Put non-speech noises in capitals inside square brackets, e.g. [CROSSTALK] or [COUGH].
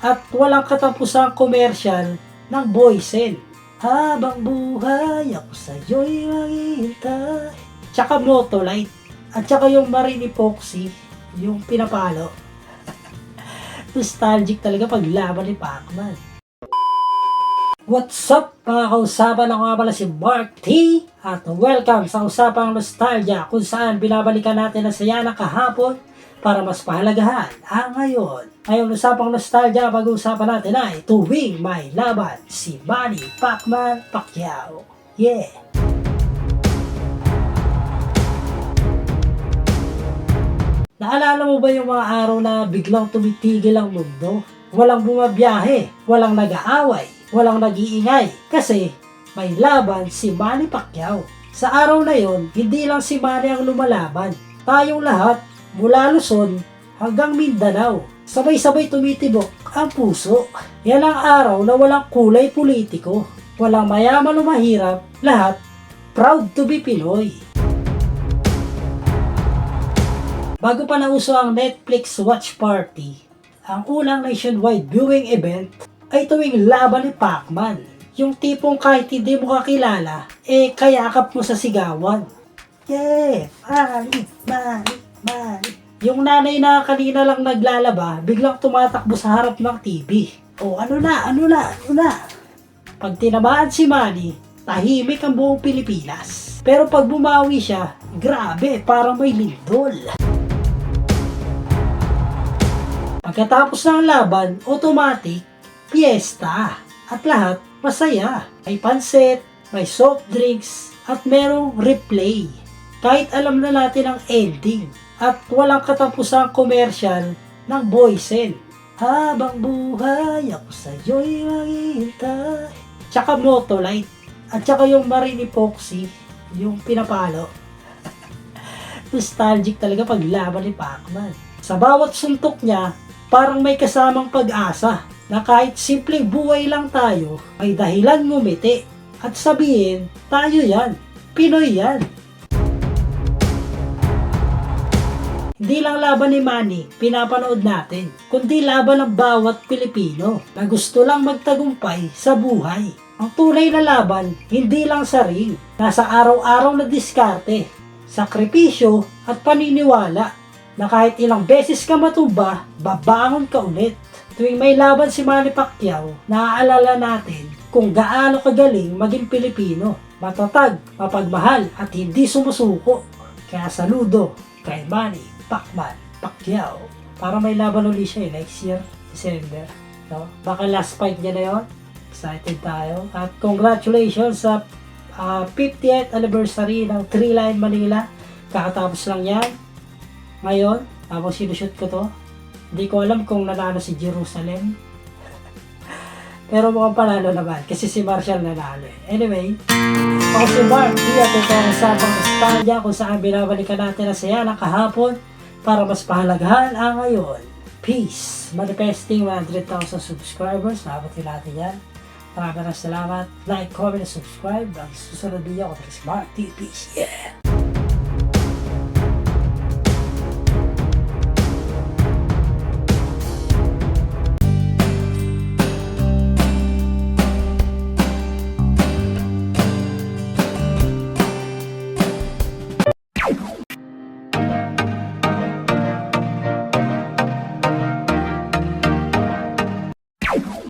at walang katapusang commercial ng Boysen. Habang buhay ako sa'yo'y maghihintay. Tsaka Motolite. At tsaka yung Marine Epoxy, yung pinapalo. [LAUGHS] Nostalgic talaga pag laban ni Pacman. What's up mga kausapan? Ako nga pala si Mark T. At welcome sa Usapang Nostalgia kung saan binabalikan natin ang saya ng kahapon para mas pahalagahan ang ngayon. Ngayon Usapang Nostalgia, pag-uusapan natin ay tuwing may laban si Manny Pacman Pacquiao. Yeah! Naalala mo ba yung mga araw na biglang tumitigil ang mundo? Walang bumabiyahe, walang nag-aaway, walang nag-iingay kasi may laban si Manny Pacquiao. Sa araw na yon, hindi lang si Manny ang lumalaban. Tayong lahat, mula Luzon hanggang Mindanao, sabay-sabay tumitibok ang puso. Yan ang araw na walang kulay politiko, walang mayaman o mahirap, lahat proud to be Pinoy. Bago pa nauso ang Netflix Watch Party, ang unang nationwide viewing event ay tuwing laban ni Pacman. Yung tipong kahit hindi mo kakilala, eh kayakap mo sa sigawan. Yeah! Mali! Mali! Mali! Yung nanay na kanina lang naglalaba, biglang tumatakbo sa harap ng TV. O ano na, ano na, ano na. Pag tinamaan si Manny, tahimik ang buong Pilipinas. Pero pag bumawi siya, grabe, parang may lindol. Pagkatapos ng laban, automatic, piyesta. At lahat, masaya. May pansit, may soft drinks, at merong replay. Kahit alam na natin ang ending. At walang katapusang commercial ng Boysen. Habang buhay ako sa'yo'y maghihintay. Tsaka Motolite. At tsaka yung Marine Epoxy, yung pinapalo. [LAUGHS] Nostalgic talaga pag laban ni Pacman. Sa bawat suntok niya, parang may kasamang pag-asa na kahit simpleng buhay lang tayo, ay dahilan ngumiti at sabihin, tayo yan, Pinoy yan. Hindi lang laban ni Manny, pinapanood natin, kundi laban ng bawat Pilipino na gusto lang magtagumpay sa buhay. Ang tunay na laban, hindi lang sa ring, nasa araw-araw na diskarte, sakripisyo at paniniwala na kahit ilang beses ka matumba, babangon ka ulit. Tuwing may laban si Manny Pacquiao, naaalala natin kung gaano kagaling maging Pilipino. Matatag, mapagmahal at hindi sumusuko. Kaya saludo kay Manny Pacman Pacquiao. Para may laban ulit siya eh, next year, December. No? Baka last fight niya na yon. Excited tayo. At congratulations sa ah, 50th anniversary ng Three Line Manila. Kakatapos lang yan. Ngayon, tapos sinushoot ko to. Hindi ko alam kung nanalo si Jerusalem. Pero mukhang panalo naman kasi si Marshall nanalo. eh. Anyway, ako si Mark, di at ito ang usapang nostalgia kung saan binabalikan natin ang saya ng kahapon para mas pahalagahan ang ngayon. Peace! Manifesting 100,000 subscribers. Sabatin natin yan. Maraming salamat. Like, comment, and subscribe. Ang susunod video ko si Mark. Peace. Yeah!